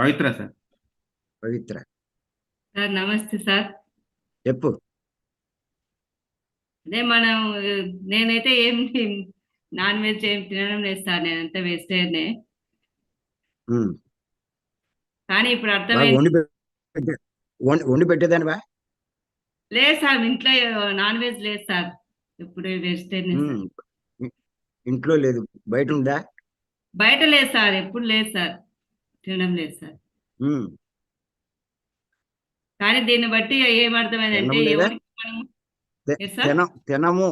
పవిత్ర sir. Pavithra. Sir నమస్తే sir. చెప్పు. అదే మనం నేనైతే ఏం నాన్ వెజ్ ఏం తినడం లేదు సార్ నేనంతా వెజిటేరియనే. కానీ ఇప్పుడు అర్థమైంది వండి పెట్టే వండి వండి పెట్టేదానివా లేదు సార్ ఇంట్లో నాన్ వెజ్ లేదు సార్ ఇప్పుడు వెజిటేరియన్ ఇంట్లో లేదు బయట ఉందా? బయట లేదు సార్ ఎప్పుడు లేదు సార్. తినడం లేదు సార్. కానీ దీన్ని బట్టి ఏమర్థమైందంటే తినము.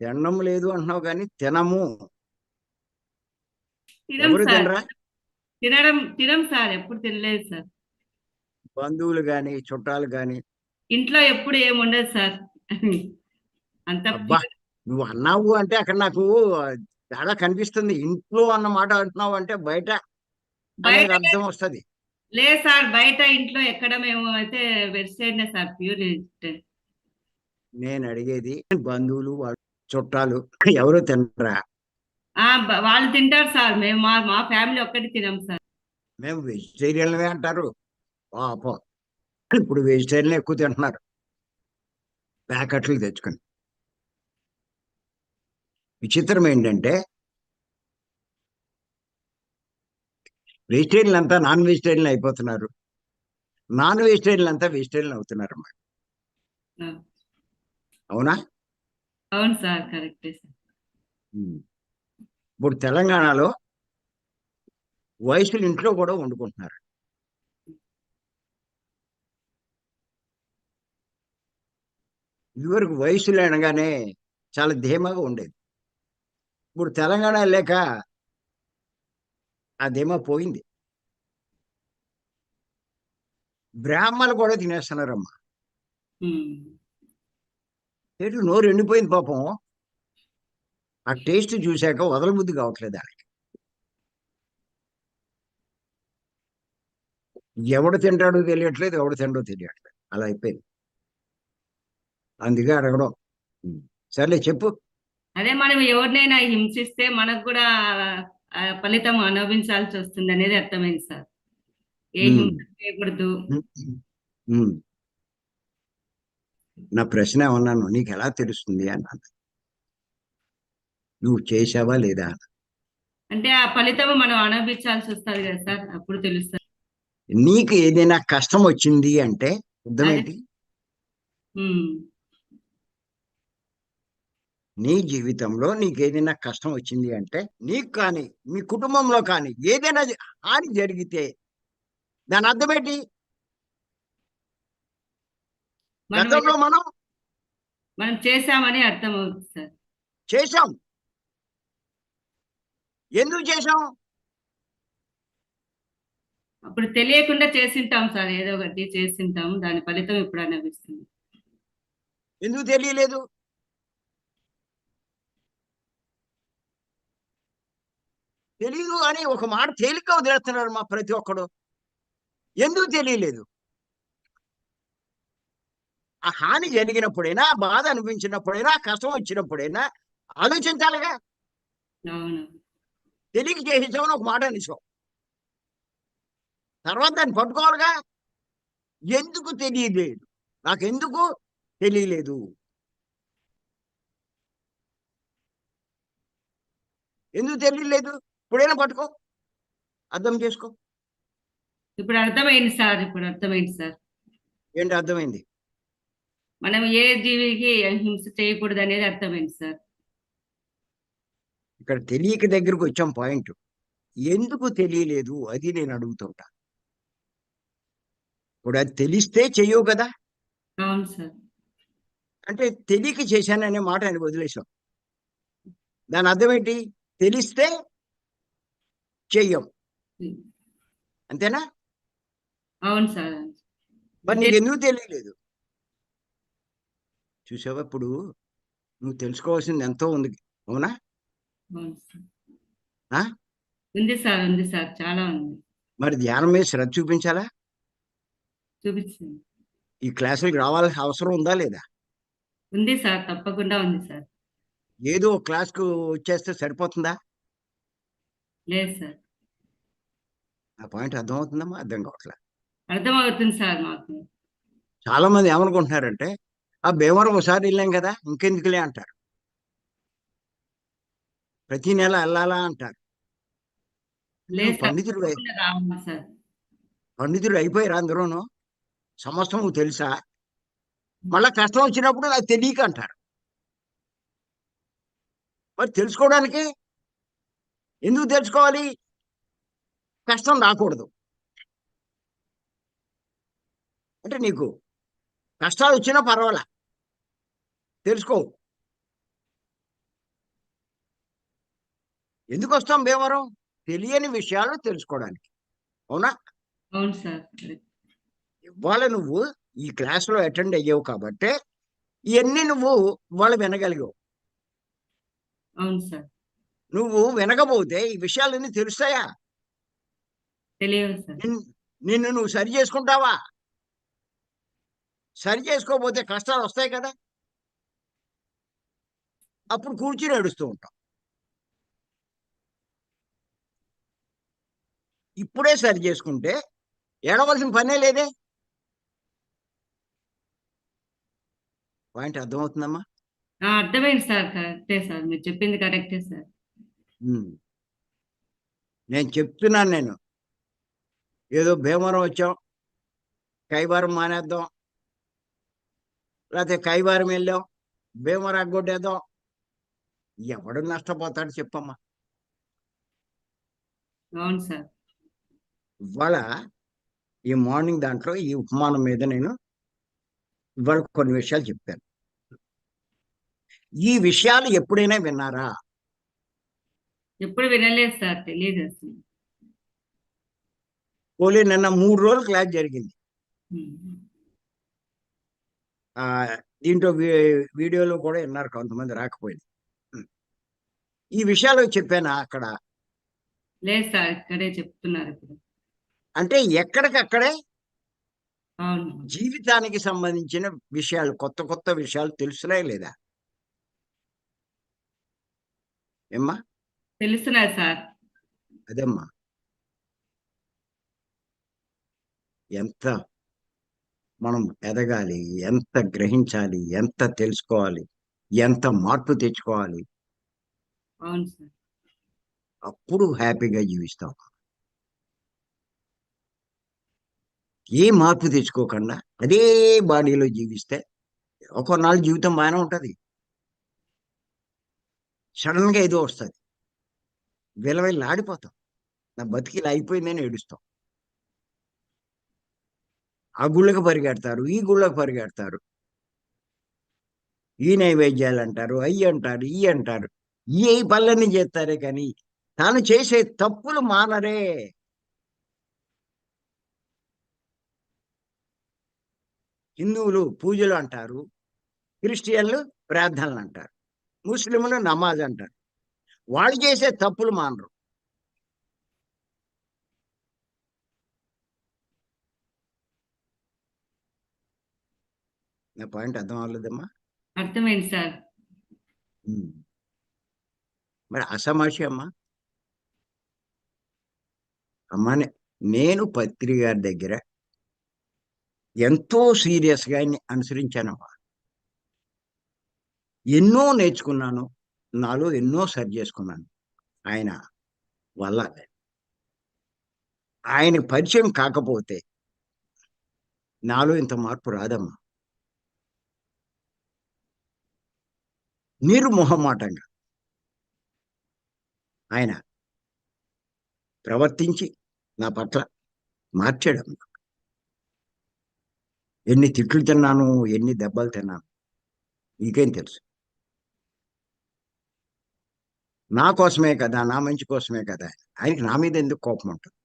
తినడం లేదు అంటున్నావు కానీ తినము. తినడం తినం సార్. ఎప్పుడు తినలేదు సార్. బంధువులు గాని చుట్టాలు గాని. ఇంట్లో ఎప్పుడు ఏం ఉండదు సార్. అంత నువ్వు అన్నావు అంటే అక్కడ నాకు తేడా కనిపిస్తుంది. ఇంట్లో అన్న మాట అంటున్నావు అంటే బయట అర్థం వస్తది. లేదు సార్ బయట ఇంట్లో ఎక్కడ మేము అయితే వెజిటేరియనే సార్ ప్యూర్ నేను అడిగేది బంధువులు వాళ్ళు చుట్టాలు ఎవరు తినరా? బ- వాళ్ళు తింటారు సార్. మేము మా మా ఫ్యామిలీ ఒక్కటి తినం సార్. మేము వెజిటేరియన్లే అంటారు. పాపం. ఇప్పుడు వెజిటేరియన్ ఎక్కువ తింటున్నారు. ప్యాకెట్లు తెచ్చుకొని. విచిత్రం ఏంటంటే వెజిటేరియన్ అంతా నాన్ వెజిటేరియన్ అయిపోతున్నారు. నాన్ వెజిటేరియన్ అంతా వెజిటేరియన్ అవుతున్నారు అన్నమాట అవునా? అవును సార్ కరెక్టే. ఇప్పుడు తెలంగాణలో వయసులు ఇంట్లో కూడా వండుకుంటున్నారు. ఇదివరకు వయసులు అనగానే చాలా ధీమాగా ఉండేది. ఇప్పుడు తెలంగాణ లేక ధీమా పోయింది. బ్రాహ్మణులు కూడా తినేస్తున్నారమ్మా. ఏంటి నోరు ఎండిపోయింది పాపం. ఆ టేస్ట్ చూశాక వదలబుద్ధి కావట్లేదు వాళ్ళకి ఎవడు తింటాడో తెలియట్లేదు ఎవడు తిండో తెలియట్లేదు. అలా అయిపోయింది. అందుకే అడగడం. సర్లే చెప్పు. అదే మనం ఎవరినైనా హింసిస్తే మనకు కూడా ఆ ఫలితం అనుభవించాల్సి వస్తుంది అనేది అర్థమైంది సార్ ఏ. హింస చేయకూడదు. నా ప్రశ్న ఏమన్నాను నీకు ఎలా తెలుస్తుంది అన్నాను నువ్వు చేసావా లేదా అంటే ఆ ఫలితం మనం అనుభవించాల్సి వస్తుంది కదా సార్ అప్పుడు తెలుస్తుంది నీకు ఏదైనా కష్టం వచ్చింది అంటే అర్థం అదే. ఏంటి ఉమ్. నీ జీవితంలో నీకు ఏదైనా కష్టం వచ్చింది అంటే నీకు కానీ మీ కుటుంబంలో కానీ ఏదైనా హాని జరిగితే దాని అర్థం ఏంటి? మనం గతంలో మనం మనం చేశామని అర్థం అవుతుంది సార్. చేశాం. ఎందుకు చేశాం? అప్పుడు తెలియకుండా చేసింటాం సార్. ఏదో ఒకటి చేసింటాం. దాని ఫలితం ఇప్పుడు అనుభవిస్తుంది ఎందుకు తెలియలేదు? తెలీదు అని ఒక మాట తేలిక వదిలేస్తున్నారు మా ప్రతి ఒక్కడు. ఎందుకు తెలియలేదు? ఆ హాని జరిగినప్పుడైనా బాధ అనిపించినప్పుడైనా కష్టం వచ్చినప్పుడైనా ఆలోచించాలిగా? తెలియక చేసేసామని ఒక మాట అనేసాం తర్వాత దాన్ని పట్టుకోవాలిగా? ఎందుకు తెలియలేదు? నాకెందుకు తెలియలేదు? ఎందుకు తెలియలేదు? ఇప్పుడైనా పట్టుకో. అర్థం చేసుకో. ఇప్పుడు అర్థమైంది సార్ ఇప్పుడు అర్థమైంది సార్. ఏంటి అర్థమైంది? మనం ఏ జీవికి హింస చేయకూడదు అనేది అర్థమైంది సార్. ఇక్కడ తెలియక దగ్గరకు వచ్చాం పాయింట్. ఎందుకు తెలియలేదు అది నేను అడుగుతుంటా ఇప్పుడు అది తెలిస్తే చెయ్యవు కదా. అవును సార్. అంటే తెలియక చేశాననే మాట ఆయన వదిలేసాం దాని అర్థం ఏంటి? తెలిస్తే చెయ్యం అంతేనా? అవును సార్. మరి నీకు ఎందుకు తెలియలేదు? చూసావా ఇప్పుడు? నువ్వు తెలుసుకోవాల్సింది ఎంతో ఉంది. అవునా? ఉంది సార్ ఉంది సార్. చాలా ఉంది. మరి ధ్యానం మీద శ్రద్ధ చూపించాలా? చూపించింది ఈ క్లాసులకు రావాల్సిన అవసరం ఉందా లేదా? ఉంది సార్ తప్పకుండా ఉంది సార్. ఏదో క్లాస్కు వచ్చేస్తే సరిపోతుందా? లేదు సార్. ఆ పాయింట్ అర్థమవుతుందమ్మా అర్థం కావట్లే. అర్థమవుతుంది సార్ మాకు. చాలా మంది ఏమనుకుంటున్నారంటే ఆ భీమవరం ఒకసారి వెళ్ళాం కదా ఇంకెందుకులే అంటారు. ప్రతి నెల వెళ్ళాలా అంటారు. పండితుడు పండితుడు అయిపోయారు అందరూను సమస్తం తెలుసా? మళ్ళా కష్టం వచ్చినప్పుడు నాకు తెలియక అంటారు. మరి తెలుసుకోవడానికి ఎందుకు తెలుసుకోవాలి? కష్టం రాకూడదు. అంటే నీకు కష్టాలు వచ్చినా పర్వాలా? తెలుసుకో. ఎందుకు వస్తాం భీమవరం? తెలియని విషయాలు తెలుసుకోవడానికి. అవునా? ఇవాళ నువ్వు ఈ క్లాస్లో అటెండ్ అయ్యావు కాబట్టి ఇవన్నీ నువ్వు ఇవాళ వినగలిగావు. నువ్వు వినకపోతే ఈ విషయాలన్నీ తెలుస్తాయా? తెలియదు సార్. నిన్ను నువ్వు సరి చేసుకుంటావా? సరి చేసుకోకపోతే కష్టాలు వస్తాయి కదా? అప్పుడు కూర్చుని ఏడుస్తూ ఉంటాం. ఇప్పుడే సరి చేసుకుంటే ఏడవలసిన పనే లేదే? పాయింట్ అర్థమవుతుందమ్మా? అర్థమైంది సార్ కరెక్టే సార్. మీరు చెప్పింది కరెక్టే సార్. నేను చెప్తున్నాను నేను. ఏదో భీమవరం వచ్చాం. కైవారం మానేద్దాం. లేకపోతే కైవారం వెళ్ళాం. భీమవరం అగ్గొట్టేద్దాం. ఎవడు నష్టపోతాడు చెప్పమ్మా. అవును సార్. ఇవాళ ఈ మార్నింగ్ దాంట్లో ఈ ఉపమానం మీద నేను ఇవాళ కొన్ని విషయాలు చెప్పాను. ఈ విషయాలు ఎప్పుడైనా విన్నారా? ఎప్పుడు వినలేదు సార్. తెలియదు పోలీ నిన్న మూడు రోజులు క్లాస్ జరిగింది. దీంట్లో వీడియోలో కూడా విన్నారు కొంతమంది రాకపోయింది. ఈ విషయాలు చెప్పానా అక్కడ? లేదు సార్ ఇక్కడే చెప్తున్నారు ఇప్పుడు. అంటే ఎక్కడికక్కడే? జీవితానికి సంబంధించిన విషయాలు కొత్త కొత్త విషయాలు తెలుస్తున్నాయి లేదా? ఏమ్మా? తెలుస్తున్నారు సార్. అదమ్మా? ఎంత మనం ఎదగాలి ఎంత గ్రహించాలి ఎంత తెలుసుకోవాలి ఎంత మార్పు తెచ్చుకోవాలి అప్పుడు హ్యాపీగా జీవిస్తాం. ఏ మార్పు తెచ్చుకోకుండా అదే బాడీలో జీవిస్తే ఒక నాలుగు జీవితం బాగానే ఉంటది. సడన్గా ఏదో వస్తుంది. విలవిల్లి ఆడిపోతాం నా బతికి ఇలా అయిపోయిందని ఏడుస్తాం. ఆ గుళ్ళకు పరిగెడతారు ఈ గుళ్ళకు పరిగెడతారు. ఈ నైవేద్యాలు అంటారు అయ్యి అంటారు ఈ అంటారు. ఈ పనులన్నీ చేస్తారే కానీ తాను చేసే తప్పులు మానరే. హిందువులు పూజలు అంటారు క్రిస్టియన్లు ప్రార్థనలు అంటారు ముస్లింలు నమాజ్ అంటారు. వాళ్ళు చేసే తప్పులు మానరు. నా పాయింట్ అర్థం అవ్వలేదమ్మా అర్థమైంది సార్. మరి అసమాషి అమ్మా. అమ్మా నేను పత్రి గారి దగ్గర ఎంతో సీరియస్గా ఆయన్ని అనుసరించానమ్మా. ఎన్నో నేర్చుకున్నాను నాలో ఎన్నో సరి చేసుకున్నాను. ఆయన వల్ల ఆయన పరిచయం కాకపోతే నాలో ఇంత మార్పు రాదమ్మా. నిర్మొహమాటంగా ఆయన ప్రవర్తించి నా పట్ల మార్చాడు. ఎన్ని తిట్లు తిన్నాను ఎన్ని దెబ్బలు తిన్నాను నీకేం తెలుసు? నా కోసమే కదా నా మంచి కోసమే కదా? ఆయనకి నా మీద ఎందుకు కోపం ఉంటుంది?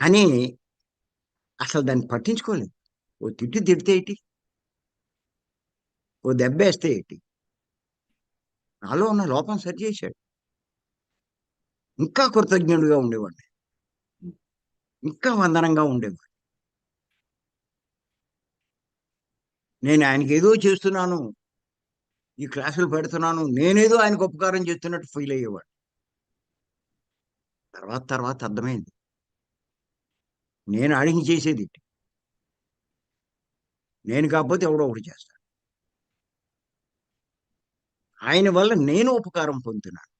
అని అసలు దాన్ని పట్టించుకోలేదు. ఓ తిట్టు తిడితే ఏంటి? ఓ దెబ్బేస్తే ఏంటి? నాలో ఉన్న లోపం సరి చేశాడు. ఇంకా కృతజ్ఞుడిగా ఉండేవాడిని. ఇంకా వందనంగా ఉండేవాడు నేను ఆయనకి ఏదో చేస్తున్నాను ఈ క్లాసులు పెడుతున్నాను నేనేదో ఆయనకు ఉపకారం చేస్తున్నట్టు ఫీల్ అయ్యేవాడు తర్వాత తర్వాత అర్థమైంది. నేను అడిగి చేసేది నేను కాకపోతే ఎవడో ఒకటి చేస్తాను ఆయన వల్ల నేను ఉపకారం పొందుతున్నాను.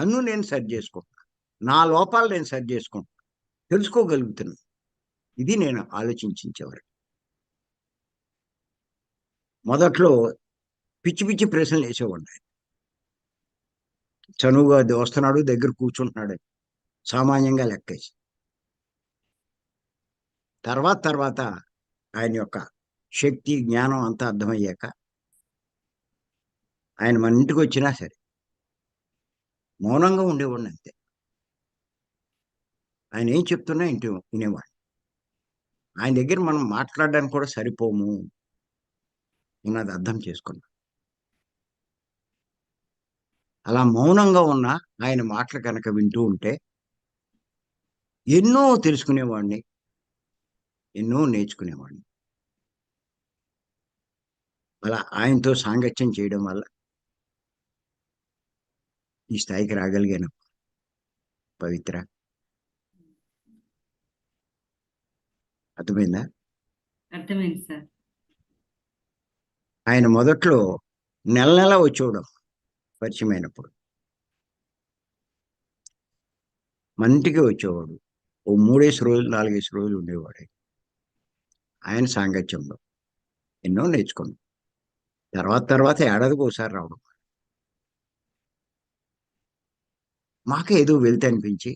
నన్ను నేను సరి చేసుకుంటున్నాను. నా లోపాలు నేను సరి చేసుకుంటున్నాను. తెలుసుకోగలుగుతున్నాను. ఇది నేను ఆలోచించేవారు మొదట్లో పిచ్చి పిచ్చి ప్రశ్నలు వేసేవాడిని ఆయన. చనువుగా వస్తున్నాడు దగ్గర కూర్చుంటున్నాడు. సామాన్యంగా లెక్కేసి తర్వాత తర్వాత ఆయన యొక్క శక్తి జ్ఞానం అంతా అర్థమయ్యాక ఆయన మన ఇంటికి వచ్చినా సరే మౌనంగా ఉండేవాడిని అంతే. ఆయన ఏం చెప్తున్నా ఇంటి వినేవాడు. ఆయన దగ్గర మనం మాట్లాడడానికి కూడా సరిపోము నేను అది అర్థం చేసుకున్నా అలా మౌనంగా ఉన్న ఆయన మాటలు కనుక వింటూ ఉంటే ఎన్నో తెలుసుకునేవాడిని ఎన్నో నేర్చుకునేవాడిని. అలా ఆయనతో సాంగత్యం చేయడం వల్ల ఈ స్థాయికి రాగలిగాను. పవిత్ర. అర్థమైందా? అర్థమైంది సార్. ఆయన మొదట్లో నెల నెల వచ్చేవడం. పరిచయం అయినప్పుడు. మన ఇంటికి వచ్చేవాడు. ఓ మూడేసి రోజులు నాలుగేసి రోజులు ఉండేవాడు ఆయన. ఆయన సాంగత్యంలో. ఎన్నో నేర్చుకున్నాం. తర్వాత తర్వాత ఏడాదికి ఒకసారి రావడం. మాకే ఏదో వెళ్తే అనిపించి.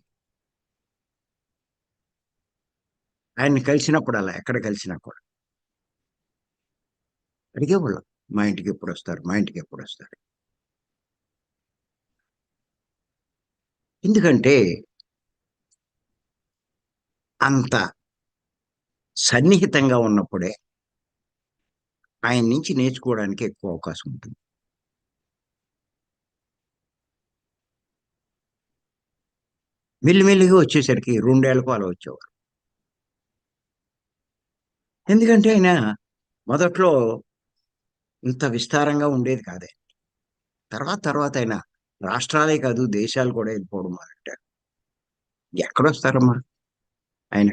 ఆయన్ని కలిసినప్పుడు అలా ఎక్కడ కలిసినా కూడా. అడిగేవాళ్ళం మా ఇంటికి ఎప్పుడు వస్తారు మా ఇంటికి ఎప్పుడు వస్తారు. ఎందుకంటే అంత సన్నిహితంగా ఉన్నప్పుడే ఆయన నుంచి నేర్చుకోవడానికి ఎక్కువ అవకాశం ఉంటుంది. మెల్లిమెల్లిగా వచ్చేసరికి రెండేళ్ళకు అలా వచ్చేవారు. ఎందుకంటే ఆయన మొదట్లో ఇంత విస్తారంగా ఉండేది కాదే. తర్వాత తర్వాత ఆయన రాష్ట్రాలే కాదు దేశాలు కూడా వెళ్ళిపోవడం మొదలెట్టారు ఎక్కడొస్తారమ్మా ఆయన?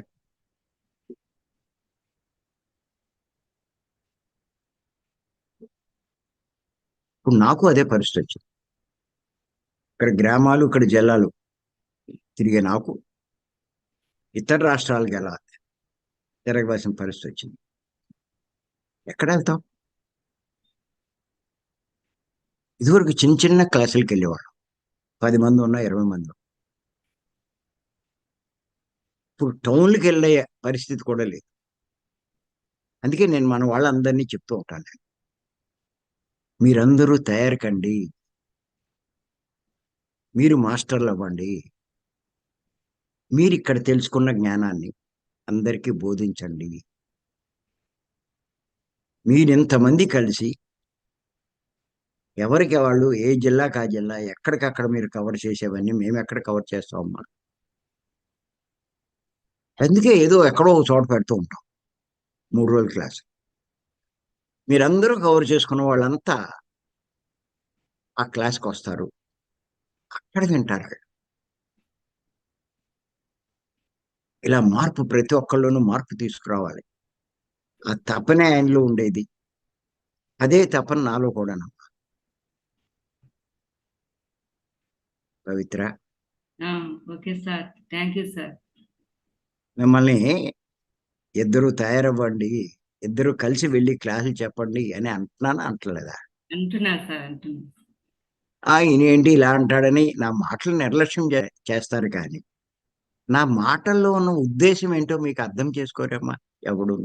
ఇప్పుడు నాకు అదే పరిస్థితి వచ్చింది. ఇక్కడ గ్రామాలు ఇక్కడ జిల్లాలు తిరిగే నాకు ఇతర రాష్ట్రాలకు ఎలా తిరగవలసిన పరిస్థితి వచ్చింది? ఎక్కడ వెళ్తాం? ఇదివరకు చిన్న చిన్న క్లాసులకు వెళ్ళేవాళ్ళం. పది మంది ఉన్నా ఇరవై మంది ఇప్పుడు టౌన్లకు వెళ్ళే పరిస్థితి కూడా లేదు. అందుకే నేను మన వాళ్ళందరినీ చెప్తూ ఉంటాను. నేను. మీరందరూ తయారు కండి. మీరు మాస్టర్లు అవ్వండి. మీరు ఇక్కడ తెలుసుకున్న జ్ఞానాన్ని అందరికీ బోధించండి. మీరు ఇంతమంది కలిసి ఎవరికి వాళ్ళు ఏ జిల్లాకి ఆ జిల్లా ఎక్కడికక్కడ మీరు కవర్ చేసేవన్నీ మేము ఎక్కడ కవర్ చేస్తామమ్మా? అందుకే ఏదో ఎక్కడో ఒక చోట పెడుతూ ఉంటాం. మూడు రోజుల క్లాస్. మీరందరూ కవర్ చేసుకున్న వాళ్ళంతా ఆ క్లాస్కి వస్తారు అక్కడ వింటారు వాళ్ళు. ఇలా మార్పు ప్రతి ఒక్కళ్ళలోనూ మార్పు తీసుకురావాలి. ఆ తపనే ఆయనలో ఉండేది. అదే తపన నాలో కూడా Pavithra. Okay sir. Thank you sir. మిమ్మల్ని ఇద్దరు తయారవ్వండి ఇద్దరు కలిసి వెళ్ళి క్లాసులు చెప్పండి అని అంటున్నాను అంటలేదా? అంటున్నా సార్ అంటున్నా. ఆ ఈయన ఏంటి ఇలా అంటాడని నా మాటలు నిర్లక్ష్యం చే- చేస్తారు కానీ. నా మాటల్లో ఉన్న ఉద్దేశం ఏంటో మీకు అర్థం చేసుకోరమ్మా ఎవడు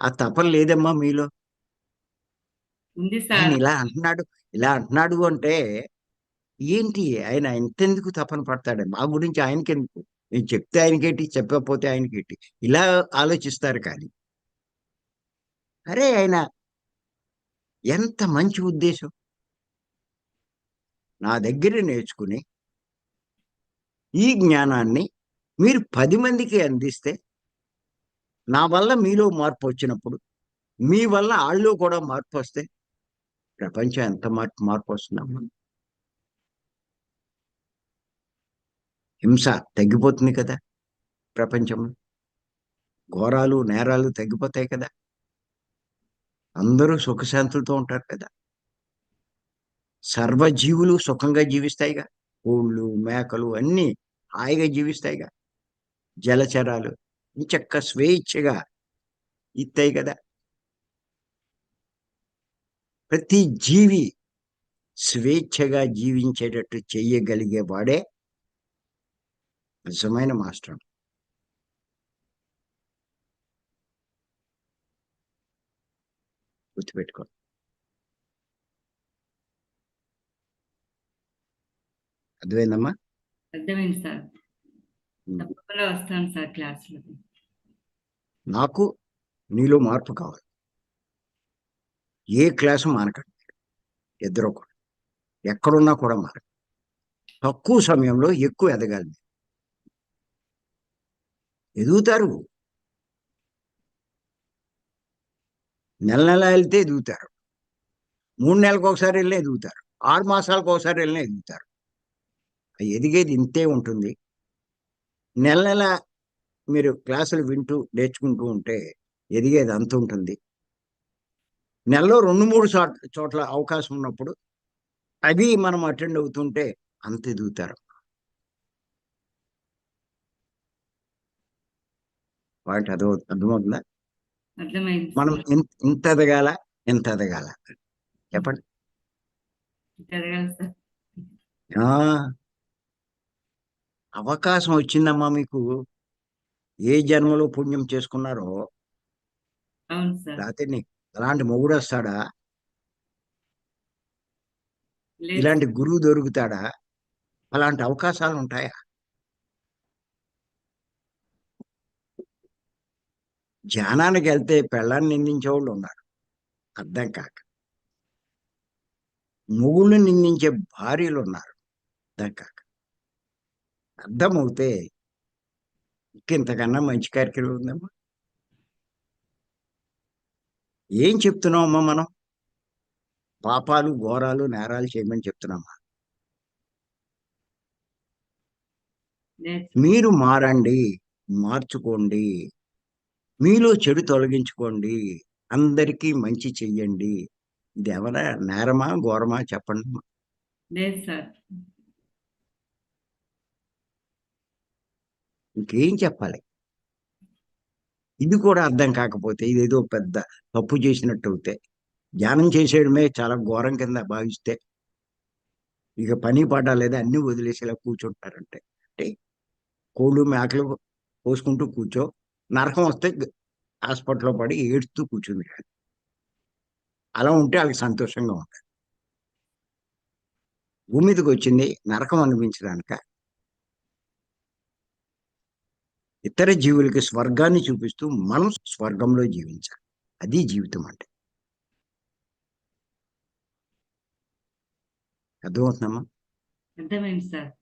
ఆ తపన లేదమ్మా మీలో. ఇలా అంటున్నాడు ఇలా అంటున్నాడు అంటే ఏంటి ఆయన ఎంతెందుకు తపన పడతాడు? మా గురించి ఆయనకి ఎందుకు నేను చెప్తే ఆయనకేంటి చెప్పకపోతే ఆయనకేంటి? ఇలా ఆలోచిస్తారు కానీ. అరే ఆయన ఎంత మంచి ఉద్దేశం. నా దగ్గర నేర్చుకుని ఈ జ్ఞానాన్ని మీరు పది మందికి అందిస్తే నా వల్ల మీలో మార్పు వచ్చినప్పుడు మీ వల్ల వాళ్ళలో కూడా మార్పు వస్తే ప్రపంచం ఎంత మార్పు మార్పు వస్తుందమ్మా. హింస తగ్గిపోతుంది కదా ప్రపంచంలో. ఘోరాలు నేరాలు తగ్గిపోతాయి కదా. అందరూ సుఖశాంతులతో ఉంటారు కదా. సర్వజీవులు సుఖంగా జీవిస్తాయిగా. కోళ్ళు మేకలు అన్నీ హాయిగా జీవిస్తాయిగా జలచరాలు ఇంచక్క స్వేచ్ఛగా ఇస్తాయి కదా. ప్రతి జీవి స్వేచ్ఛగా జీవించేటట్టు చెయ్యగలిగే వాడే నిజమైన మాస్టర్. గుర్తుపెట్టుకో. అర్థమైందమ్మా? అర్థమైంది సార్. తప్పకుండా వస్తాను సార్ క్లాస్లో. నాకు నీలో మార్పు కావాలి. ఏ క్లాసు మానకండి. ఇద్దరు కూడా. ఎక్కడున్నా కూడా మారకండి. తక్కువ సమయంలో ఎక్కువ ఎదగాలి మీరు. ఎదుగుతారు. నెల నెల వెళ్తే ఎదుగుతారు. మూడు నెలలకు ఒకసారి వెళ్ళినా ఎదుగుతారు. ఆరు మాసాలకు ఒకసారి వెళ్ళినా ఎదుగుతారు. ఎదిగేది ఇంతే ఉంటుంది. నెల నెల మీరు క్లాసులు వింటూ నేర్చుకుంటూ ఉంటే ఎదిగేది అంత ఉంటుంది. నెలలో రెండు మూడు చోట్ల చోట్ల అవకాశం ఉన్నప్పుడు అది మనం అటెండ్ అవుతుంటే అంత ఎదుగుతారు. వాటి అదో అర్థమవుతుందా? మనం. ఇంత ఎదగాల ఎంత ఎదగాల. చెప్పండి. అవకాశం వచ్చిందమ్మా మీకు? ఏ జన్మలో పుణ్యం చేసుకున్నారో? లేకపోతే నీ అలాంటి మొగుడు వస్తాడా? ఇలాంటి గురువు దొరుకుతాడా? అలాంటి అవకాశాలు ఉంటాయా? ధ్యానానికి వెళ్తే పెళ్ళాన్ని నిందించే వాళ్ళు ఉన్నారు. అర్థం కాక. మొగుళ్ళని నిందించే భార్యలు ఉన్నారు. అర్థం కాక. అర్థమవుతే ఇంతకన్నా మంచి కార్యక్రమం ఉందమ్మా. ఏం చెప్తున్నామమ్మా మనం? పాపాలు ఘోరాలు నేరాలు చేయమని చెప్తున్నామా? మీరు మారండి మార్చుకోండి మీలో చెడు తొలగించుకోండి అందరికీ మంచి చెయ్యండి. ఇది ఎవరా నేరమా ఘోరమా చెప్పండి లేదు సార్. ఇంకేం చెప్పాలి? ఇది కూడా అర్థం కాకపోతే ఇదేదో పెద్ద తప్పు చేసినట్టు అవుతే ధ్యానం చేసేయడమే చాలా ఘోరం కింద భావిస్తే ఇక పని పాట లేదా అన్ని వదిలేసి ఇలా కూర్చుంటారంటే. అంటే కోళ్ళు మేకలు పోసుకుంటూ కూర్చో నరకం వస్తే హాస్పిటల్లో పడి ఏడుస్తూ కూర్చుంది. కానీ అలా ఉంటే వాళ్ళకి సంతోషంగా ఉంటుంది. భూమి మీదకి వచ్చింది నరకం అనిపించడానిక? ఇతర జీవులకి స్వర్గాన్ని చూపిస్తూ మనం స్వర్గంలో జీవించాలి. అది జీవితం అంటే. అర్థమవుతుందమ్మా? అర్థమైంది సార్.